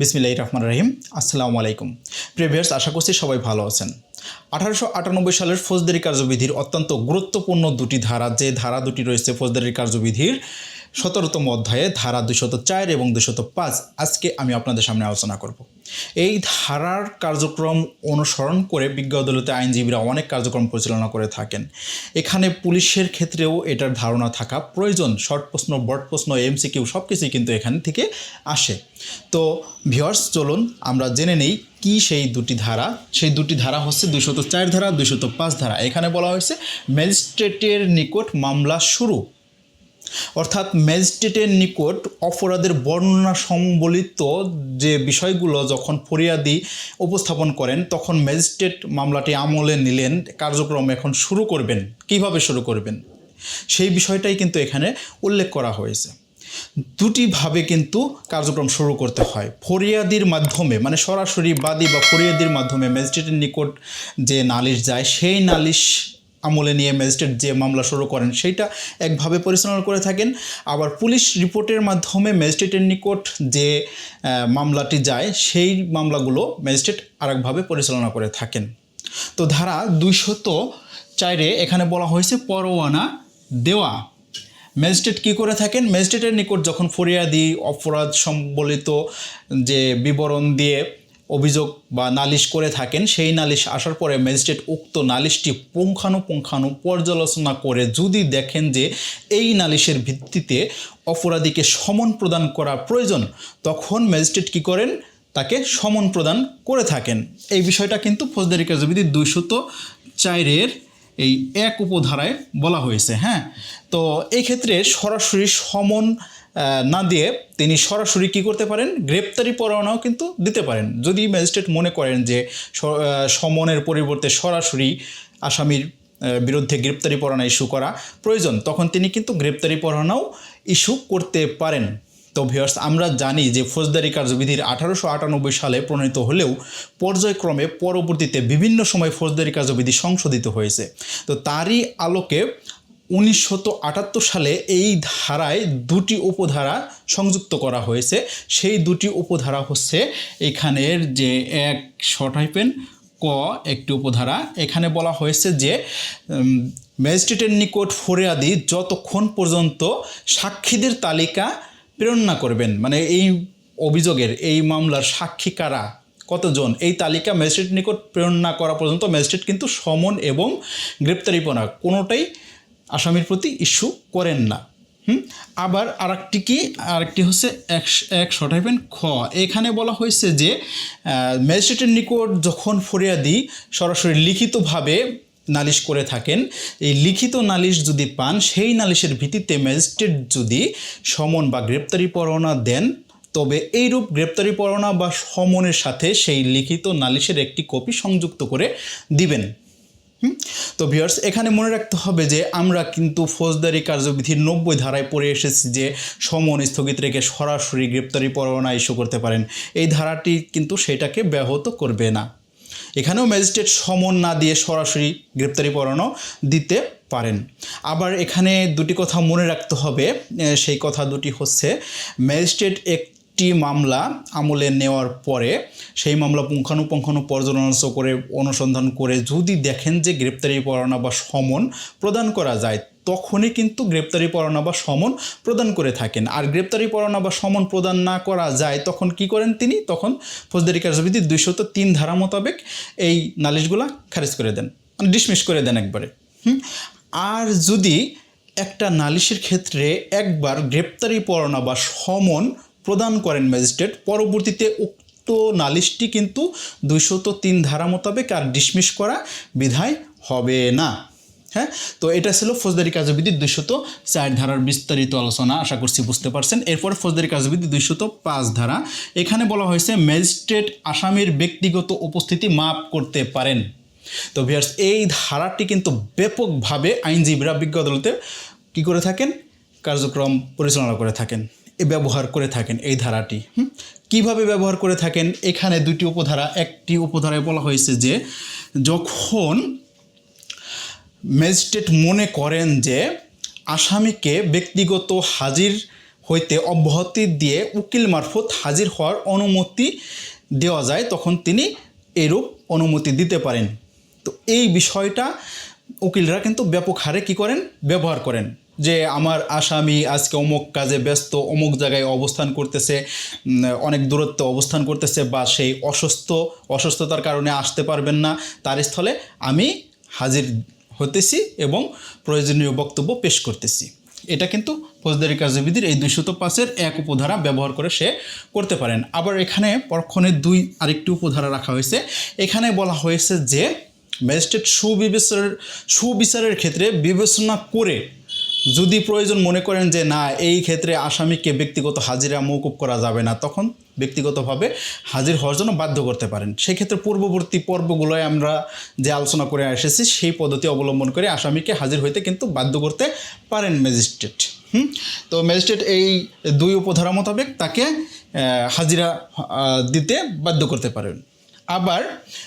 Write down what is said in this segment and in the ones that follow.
বিসমিল্লাহ রহমান রহিম, আসসালামু আলাইকুম। প্রিভিয়ার্স আশা করছি সবাই ভালো আছেন। আঠারোশো আটানব্বই সালের ফৌজদারি কার্যবিধির অত্যন্ত গুরুত্বপূর্ণ দুটি ধারা, যে ধারা দুটি রয়েছে ফৌজদারি কার্যবিধির সতেরোতম অধ্যায়ে, ধারা দুশত চার এবং দুশত পাঁচ, আজকে আমি আপনাদের সামনে আলোচনা করব। এই ধারার কার্যক্রম অনুসরণ করে বিজ্ঞ আদালতে আইনজীবীরা অনেক কার্যক্রম পরিচালনা করে থাকেন। এখানে পুলিশের ক্ষেত্রেও এটার ধারণা থাকা প্রয়োজন। শর্ট প্রশ্ন, বড় প্রশ্ন, এমসিকিউ সব কিছুই কিন্তু এখান থেকে আসে। তো ভিওর্স চলুন আমরা জেনে নেই কি সেই দুটি ধারা। সেই দুটি ধারা হচ্ছে দুশত চার ধারা দুশত পাঁচ ধারা। এখানে বলা হয়েছে ম্যাজিস্ট্রেটের নিকট মামলা শুরু। অর্থাৎ ম্যাজিস্ট্রেটের নিকট অপরাধের বর্ণনা সম্বলিত যে বিষয়গুলো যখন ফরিয়াদি উপস্থাপন করেন, তখন ম্যাজিস্ট্রেট মামলাটি আমলে নিলেন, কার্যক্রম এখন শুরু করবেন। কীভাবে শুরু করবেন? সেই বিষয়টাই কিন্তু এখানে উল্লেখ করা হয়েছে। দুটিভাবে কিন্তু কার্যক্রম শুরু করতে হয়। ফরিয়াদির মাধ্যমে মানে সরাসরি বাদী বা ফরিয়াদির মাধ্যমে ম্যাজিস্ট্রেটের নিকট যে নালিশ যায়, সেই নালিশ আমলে নিয়ে ম্যাজিস্ট্রেট যে মামলা শুরু করেন সেইটা একভাবে পরিচালনা করে থাকেন। আবার পুলিশ রিপোর্টের মাধ্যমে ম্যাজিস্ট্রেটের নিকট যে মামলাটি যায়, সেই মামলাগুলো ম্যাজিস্ট্রেট আরেকভাবে পরিচালনা করে থাকেন। তো ধারা দুইশত চাইরে এখানে বলা হয়েছে, পরোয়ানা দেওয়া। ম্যাজিস্ট্রেট কী করে থাকেন? ম্যাজিস্ট্রেটের নিকট যখন ফরিয়াদি, অপরাধ সম্বলিত যে বিবরণ দিয়ে অভিযোগ বা নালিশ করে থাকেন। সেই নালিশ আসার পরে ম্যাজিস্ট্রেট উক্ত নালিশটি পুঙ্খানুপুঙ্খানু পর্যালোচনা করে যদি দেখেন যে এই নালিশের ভিত্তিতে অপরাধীকে সমন প্রদান করা প্রয়োজন, তখন ম্যাজিস্ট্রেট কী করেন? তাকে সমন প্রদান করে থাকেন। এই বিষয়টা কিন্তু ফৌজদারি কার্যবিধি দুইশত চারের এই এক উপধারায় বলা হয়েছে হ্যাঁ? তো এই ক্ষেত্রে সরাসরি সমন না দিয়ে তিনি সরাসরি কি করতে পারেন? গ্রেপ্তারি পরোয়ানাও কিন্তু দিতে পারেন। যদি ম্যাজিস্ট্রেট মনে করেন যে সমনের পরিবর্তে সরাসরি আসামির বিরুদ্ধে গ্রেপ্তারি পরোয়ানা ইস্যু করা প্রয়োজন, তখন তিনি কিন্তু গ্রেপ্তারি পরোয়ানাও ইস্যু করতে পারেন। তো ভিউয়ার্স আমরা জানি যে ফৌজদারি কার্যবিধির আঠারোশো আটানব্বই সালে প্রণীত হলেও পর্যায়ক্রমে পরবর্তীতে বিভিন্ন সময় ফৌজদারি কার্যবিধি সংশোধিত হয়েছে। তো তারই আলোকে উনিশশত আটাত্তর সালে এই ধারায় দুটি উপধারা সংযুক্ত করা হয়েছে। সেই দুটি উপধারা হচ্ছে এখানের যে এক শর্ট হাইপেন ক একটি উপধারা। এখানে বলা হয়েছে যে ম্যাজিস্ট্রেটের নিকট ফরিয়াদি যতক্ষণ পর্যন্ত সাক্ষীদের তালিকা প্রেরণ না করবেন মানে এই অভিযোগের, এই মামলার সাক্ষী কারা, কতজন, এই তালিকা ম্যাজিস্ট্রেট নিকট প্রেরণ না করা পর্যন্ত ম্যাজিস্ট্রেট কিন্তু সমন এবং গ্রেপ্তারিপনা কোনোটাই আসামির প্রতি ইস্যু করেন না। হুম? আবার আরেকটি কি? আরেকটি হচ্ছে এক এক শর্ট হাইফেন খ। এখানে বলা হয়েছে যে ম্যাজিস্ট্রেটের নিকট যখন ফরিয়াদি সরাসরি লিখিতভাবে নালিশ করে থাকেন, এই লিখিত নালিশ যদি পান, সেই নালিশের ভিত্তিতে ম্যাজিস্ট্রেট যদি সমন বা গ্রেপ্তারি পরোয়ানা দেন, তবে এইরূপ গ্রেপ্তারি পরোয়ানা বা সমনের সাথে সেই লিখিত নালিশের একটি কপি সংযুক্ত করে দিবেন? তো ভিউয়ার্স এখানে মনে রাখতে হবে যে আমরা কিন্তু ফৌজদারি কার্যবিধির নব্বই ধারায় পড়ে এসেছি যে সমন স্থগিত রেখে সরাসরি গ্রেপ্তারি পরোয়ানা ইস্যু করতে পারেন। এই ধারাটি কিন্তু সেটাকে ব্যাহত করবে না। এখানেও ম্যাজিস্ট্রেট সমন না দিয়ে সরাসরি গ্রেপ্তারি পরোয়ানাও দিতে পারেন। আবার এখানে দুটি কথা মনে রাখতে হবে সেই কথা দুটি হচ্ছে ম্যাজিস্ট্রেট একটি মামলা আমলে নেওয়ার পরে সেই মামলা পুঙ্খানুপুঙ্খানু পর্যালোচনা করে অনুসন্ধান করে যদি দেখেন যে গ্রেপ্তারি পরোয়ানা বা সমন প্রদান করা যায়, তখনই কিন্তু গ্রেপ্তারি পরোয়ানা বা সমন প্রদান করে থাকেন। আর গ্রেপ্তারি পরোয়ানা বা সমন প্রদান না করা যায়, তখন কি করেন তিনি? তখন ফৌজদারি কার্যবিধি দুইশত তিন ধারা মোতাবেক এই নালিশগুলা খারিজ করে দেন মানে ডিসমিস করে দেন একবারে। হুম? আর যদি একটা নালিশের ক্ষেত্রে একবার গ্রেপ্তারি পরোয়ানা বা সমন প্রদান করেন ম্যাজিস্ট্রেট। পরবর্তীতে উক্ত নালিশটি কিন্তু দুইশত তিন ধারা মোতাবেক আর ডিসমিস করা বিধায় হবে না। হ্যাঁ তো এটা ছিল ফৌজদারি কার্যবিধি দুইশত চার ধারার বিস্তারিত আলোচনা, আশা করছি বুঝতে পারছেন। এরপর ফৌজদারি কার্যবিধি দুইশত পাঁচ ধারা। এখানে বলা হয়েছে, ম্যাজিস্ট্রেট আসামির ব্যক্তিগত উপস্থিতি মাপ করতে পারেন। তো ভিয়ার্স, এই ধারাটি কিন্তু ব্যাপকভাবে আইনজীবীরা বিজ্ঞ আদালতে কী করে থাকেন? কার্যক্রম পরিচালনা করে থাকেন। ব্যবহার করে থাকেন এই ধারাটি? কীভাবে ব্যবহার করে থাকেন? এখানে দুটি উপধারা, একটি উপধারায় বলা হয়েছে যে, যখন ম্যাজিস্ট্রেট মনে করেন যে, আসামিকে ব্যক্তিগত হাজির হইতে অব্যাহতি দিয়ে উকিল মারফত হাজির হওয়ার অনুমতি দেওয়া যায়, তখন তিনি এরূপ অনুমতি দিতে পারেন। তো এই বিষয়টা উকিলরা কিন্তু ব্যাপক হারে কী করেন? ব্যবহার করেন। যে আমার আসামি আজকে অমুক কাজে ব্যস্ত, অমুক জায়গায় অবস্থান করতেছে অনেক দূরত্বে অবস্থান করতেছে বা সেই অসুস্থ, অসুস্থতার কারণে আসতে পারবেন না, তার স্থলে আমি হাজির হতেছি এবং প্রয়োজনীয় বক্তব্য পেশ করতেছি। এটা কিন্তু ফৌজদারি কার্যবিধির এই দুইশত পাঁচের এক উপধারা ব্যবহার করে সে করতে পারেন। আবার এখানে পরক্ষণে দুই আরেকটি উপধারা রাখা হয়েছে। এখানে বলা হয়েছে যে, ম্যাজিস্ট্রেট সুবিবেচনার সুবিচারের ক্ষেত্রে বিবেচনা করে যদি প্রয়োজন মনে করেন যে না, এই ক্ষেত্রে আসামিকে ব্যক্তিগত হাজিরা মৌকুব করা যাবে না, তখন ব্যক্তিগতভাবে হাজির হওয়ার জন্য বাধ্য করতে পারেন। সেক্ষেত্রে পূর্ববর্তী পর্বগুলোয় আমরা যে আলোচনা করে এসেছি, সেই পদ্ধতি অবলম্বন করে আসামিকে হাজির হইতে কিন্তু বাধ্য করতে পারেন ম্যাজিস্ট্রেট। হুম? তো ম্যাজিস্ট্রেট এই দুই উপধারা মোতাবেক তাকে হাজিরা দিতে বাধ্য করতে পারেন। আবার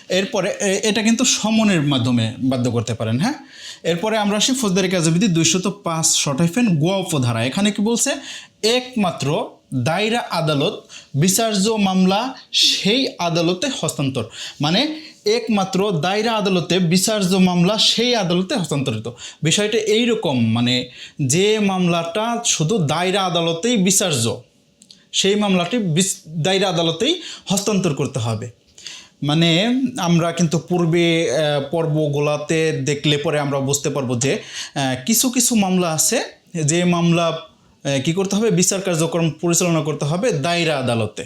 এরপরে এটা কিন্তু সমনের মাধ্যমে বাধ্য করতে পারেন হ্যাঁ? এরপরে আমরা আসি ফৌজদারি কার্যবিধি দুইশত পাঁচ শটাইফেন গোয়া উপধারা এখানে কি বলছে? একমাত্র দায়রা আদালত বিচার্য মামলা সেই আদালতে হস্তান্তর। মানে একমাত্র দায়রা আদালতে বিচার্য মামলা সেই আদালতে হস্তান্তরিত। বিষয়টা এইরকম মানে যে মামলাটা শুধু দায়রা আদালতেই বিচার্য, সেই মামলাটি দায়রা আদালতেই হস্তান্তর করতে হবে। মানে আমরা কিন্তু পূর্বে পর্বগুলাতে দেখলে পরে আমরা বুঝতে পারব যে কিছু কিছু মামলা আছে যে মামলা কি করতে হবে? বিচার কার্যক্রম পরিচালনা করতে হবে দায়রা আদালতে।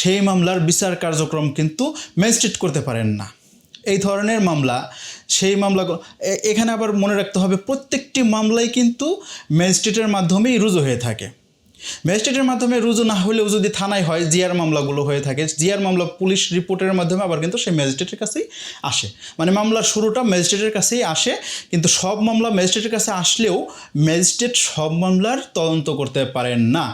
সেই মামলার বিচার কার্যক্রম কিন্তু ম্যাজিস্ট্রেট করতে পারেন না। এই ধরনের মামলা, সেই মামলা এখানে আবার মনে রাখতে হবে প্রত্যেকটি মামলাই কিন্তু ম্যাজিস্ট্রেটের মাধ্যমেই রুজু হয়ে থাকে। ম্যাজিস্ট্রেটের মাধ্যমে রুজু না হলেও যদি থানায় হয় জিআর মামলাগুলো হয়ে থাকে জিআর মামলা পুলিশ রিপোর্টের মাধ্যমে আবার কিন্তু সেই ম্যাজিস্ট্রেটের কাছেই আসে। মানে মামলার শুরুটা ম্যাজিস্ট্রেটের কাছেই আসে, কিন্তু সব মামলা ম্যাজিস্ট্রেটের কাছে আসলেও ম্যাজিস্ট্রেট সব মামলার তদন্ত করতে পারেন না।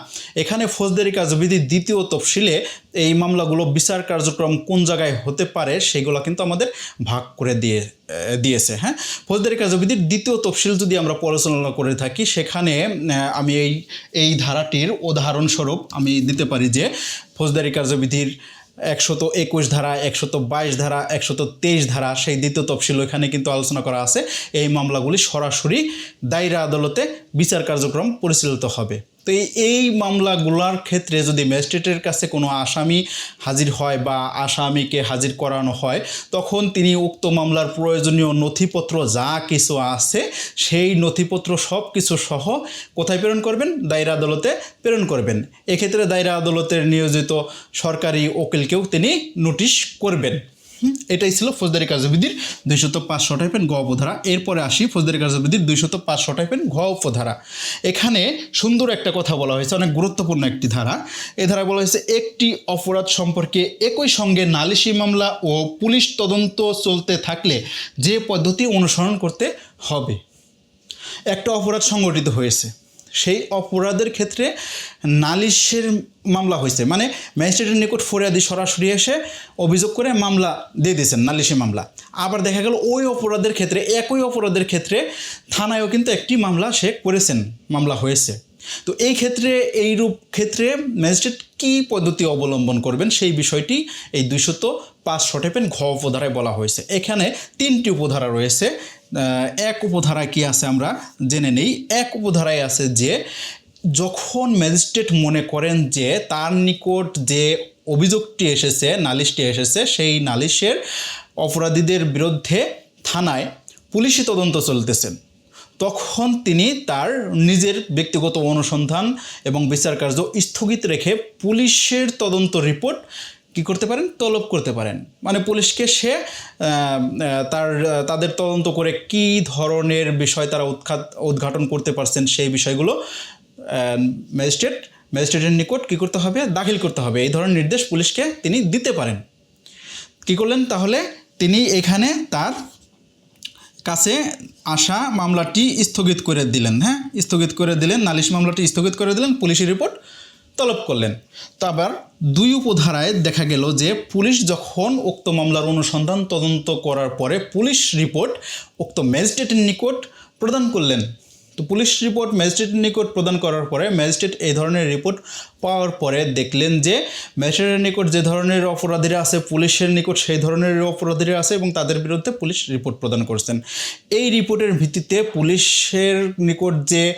এখানে ফৌজদারি কাজবিধি দ্বিতীয় তফসিলে এই মামলাগুলো বিচার কার্যক্রম কোন জায়গায় হতে পারে সেগুলো কিন্তু আমাদের ভাগ করে দিয়ে দিয়েছে হ্যাঁ? ফৌজদারি কার্যবিধির দ্বিতীয় তফসিল যদি আমরা পরিচালনা করে থাকি, সেখানে আমি এই এই ধারাটির উদাহরণস্বরূপ আমি দিতে পারি যে ফৌজদারি কার্যবিধির একশত একুশ ধারা, একশত বাইশ ধারা, একশত তেইশ ধারা, সেই দ্বিতীয় তফসিল এখানে কিন্তু আলোচনা করা আছে। এই মামলাগুলি সরাসরি দায়রা আদালতে বিচার কার্যক্রম পরিচালিত হবে। তো এই মামলাগুলোর ক্ষেত্রে যদি ম্যাজিস্ট্রেটের কাছে কোনো আসামি হাজির হয় বা আসামিকে হাজির করানো হয়, তখন তিনি উক্ত মামলার প্রয়োজনীয় নথিপত্র যা কিছু আছে, সেই নথিপত্র সব কিছু সহ কোথায় প্রেরণ করবেন? দায়রা আদালতে প্রেরণ করবেন। এক্ষেত্রে দায়রা আদালতের নিয়োজিত সরকারি উকিলকেও তিনি নোটিশ করবেন। এটাই ছিল ফৌজদারি কার্যবিধির দুইশত পাঁচশো টাইপেন গ উপধারা এরপরে আসি ফৌজদারি কার্যবিধির দুইশত পাঁচশো টাইপেন ঘ উপধারা এখানে সুন্দর একটা কথা বলা হয়েছে, অনেক গুরুত্বপূর্ণ একটি ধারা। এ ধারা বলা হয়েছে, একটি অপরাধ সম্পর্কে একই সঙ্গে নালিশি মামলা ও পুলিশ তদন্ত চলতে থাকলে যে পদ্ধতি অনুসরণ করতে হবে। একটা অপরাধ সংগঠিত হয়েছে। সেই অপরাধের ক্ষেত্রে নালিশের মামলা হয়েছে। মানে ম্যাজিস্ট্রেটের নিকট ফরিয়াদি সরাসরি এসে অভিযোগ করে মামলা দিয়ে দিয়েছেন নালিশি মামলা। আবার দেখা গেল ওই অপরাধের ক্ষেত্রে, একই অপরাধের ক্ষেত্রে থানায়ও কিন্তু একটি মামলা সে করেছেন, মামলা হয়েছে। তো এই ক্ষেত্রে, এইরূপ ক্ষেত্রে ম্যাজিস্ট্রেট কী পদ্ধতি অবলম্বন করবেন সেই বিষয়টি এই দুইশত পাঁচ শটেপেন ঘ উপধারায় বলা হয়েছে। এখানে তিনটি উপধারা রয়েছে। এক উপধারায় কি আছে আমরা জেনে নেই। এক উপধারায় আছে যে, যখন ম্যাজিস্ট্রেট মনে করেন যে তার নিকট যে অভিযোগটি এসেছে, নালিশটি এসেছে, সেই নালিশের অপরাধীদের বিরুদ্ধে থানায় পুলিশি তদন্ত চলতেছেন তখন তিনি তার নিজের ব্যক্তিগত অনুসন্ধান এবং বিচার কার্য স্থগিত রেখে পুলিশের তদন্ত রিপোর্ট কি করতে পারেন? তলব করতে পারেন। মানে পুলিশকে সে তার, তাদের তদন্ত করে কি ধরনের বিষয় তারা উৎখাত, উদ্ঘাটন করতে পারছেন সেই বিষয়গুলো ম্যাজিস্ট্রেট, ম্যাজিস্ট্রেটের নিকট কি করতে হবে? দাখিল করতে হবে। এই ধরনের নির্দেশ পুলিশকে তিনি দিতে পারেন। কি করলেন? তাহলে তিনি এখানে তার কাছে আসা মামলাটি স্থগিত করে দিলেন হ্যাঁ? স্থগিত করে দিলেন, নালিশ মামলাটি স্থগিত করে দিলেন, পুলিশের রিপোর্ট তলব করলেন। তো আবার দুই উপধারায় দেখা গেল যে পুলিশ যখন উক্ত মামলার অনুসন্ধান তদন্ত করার পরে পুলিশ রিপোর্ট উক্ত ম্যাজিস্ট্রেটের নিকট প্রদান করলেন। তো পুলিশ রিপোর্ট ম্যাজিস্ট্রেটের নিকট প্রদান করার পরে ম্যাজিস্ট্রেট এই ধরনের রিপোর্ট পাওয়ার পরে দেখলেন যে ম্যাজিস্ট্রেটের নিকট যে ধরনের অপরাধীরা আছে, পুলিশের নিকট সেই ধরনের অপরাধীরা আছে এবং তাদের বিরুদ্ধে পুলিশ রিপোর্ট প্রদান করছেন। এই রিপোর্টের ভিত্তিতে পুলিশের নিকট যে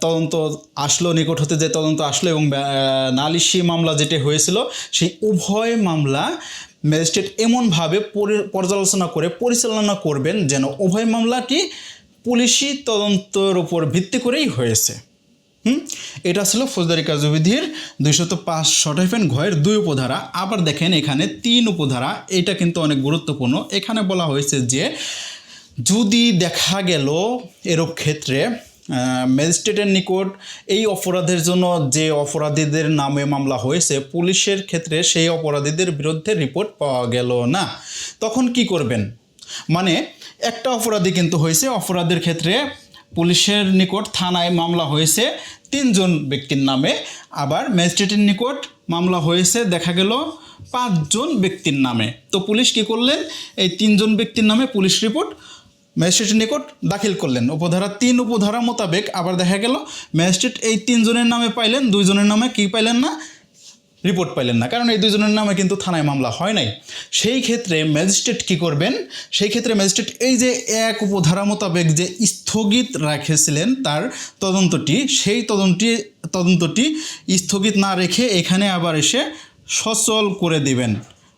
তদন্ত আসলো, নিকট হতে যে তদন্ত আসলো এবং নালিশি মামলা যেটি হয়েছিল, সেই উভয় মামলা ম্যাজিস্ট্রেট এমনভাবে পরি- পর্যালোচনা করে পরিচালনা করবেন যেন উভয় মামলাটি পুলিশি তদন্তের উপর ভিত্তি করেই হয়েছে। হুম? এটা ছিল ফৌজদারি কার্যবিধির দুইশত পাঁচ শটাইফেন ঘয়ের দুই উপধারা। আবার দেখেন এখানে তিন উপধারা। এটা কিন্তু অনেক গুরুত্বপূর্ণ। এখানে বলা হয়েছে যে, যদি দেখা গেল এরূপ ক্ষেত্রে ম্যাজিস্ট্রেটের নিকট এই অপরাধের জন্য যে অপরাধীদের নামে মামলা হয়েছে, পুলিশের ক্ষেত্রে সেই অপরাধীদের বিরুদ্ধে রিপোর্ট পাওয়া গেল না। তখন কি করবেন? মানে একটা অপরাধী কিন্তু হয়েছে। অপরাধের ক্ষেত্রে পুলিশের নিকট থানায় মামলা হয়েছে তিনজন ব্যক্তির নামে। আবার ম্যাজিস্ট্রেটের নিকট মামলা হয়েছে, দেখা গেল পাঁচজন ব্যক্তির নামে। তো পুলিশ কি করলেন? এই তিনজন ব্যক্তির নামে পুলিশ রিপোর্ট ম্যাজিস্ট্রেটের নিকট দাখিল করলেন। উপধারা তিন, উপধারা মোতাবেক আবার দেখা গেল ম্যাজিস্ট্রেট এই তিনজনের নামে পাইলেন, দুইজনের নামে কি পাইলেন না? রিপোর্ট পাইলেন না। কারণ এই দুজনের নামে কিন্তু থানায় মামলা হয় নাই। সেই ক্ষেত্রে ম্যাজিস্ট্রেট কি করবেন? সেই ক্ষেত্রে ম্যাজিস্ট্রেট এই যে এক উপধারা মোতাবেক যে স্থগিত রেখেছিলেন তার তদন্তটি, সেই তদন্তটি তদন্তটি স্থগিত না রেখে এখানে আবার এসে সচল করে দিবেন।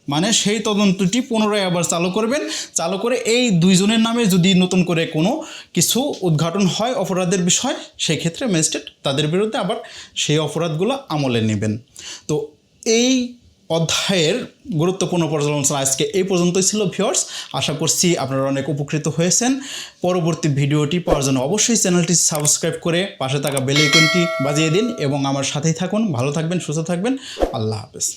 মানে সেই তদন্তটি পুনরায় আবার চালু করবেন। চালু করে এই দুইজনের নামে যদি নতুন করে কোনো কিছু উদ্ঘাটন হয় অপরাধের বিষয়, সেই ক্ষেত্রে ম্যাজিস্ট্রেট তাদের বিরুদ্ধে আবার সেই অপরাধগুলো আমলে নেবেন। তো এই অধ্যায়ের গুরুত্বপূর্ণ পর্যালোচনা আজকে এই পর্যন্তই ছিল ভিউয়ার্স আশা করছি আপনারা অনেক উপকৃত হয়েছেন। পরবর্তী ভিডিওটি পাওয়ার জন্য অবশ্যই চ্যানেলটি সাবস্ক্রাইব করে পাশে থাকা বেল আইকনটি বাজিয়ে দিন এবং আমার সাথেই থাকুন। ভালো থাকবেন, সুস্থ থাকবেন। আল্লাহ হাফেজ।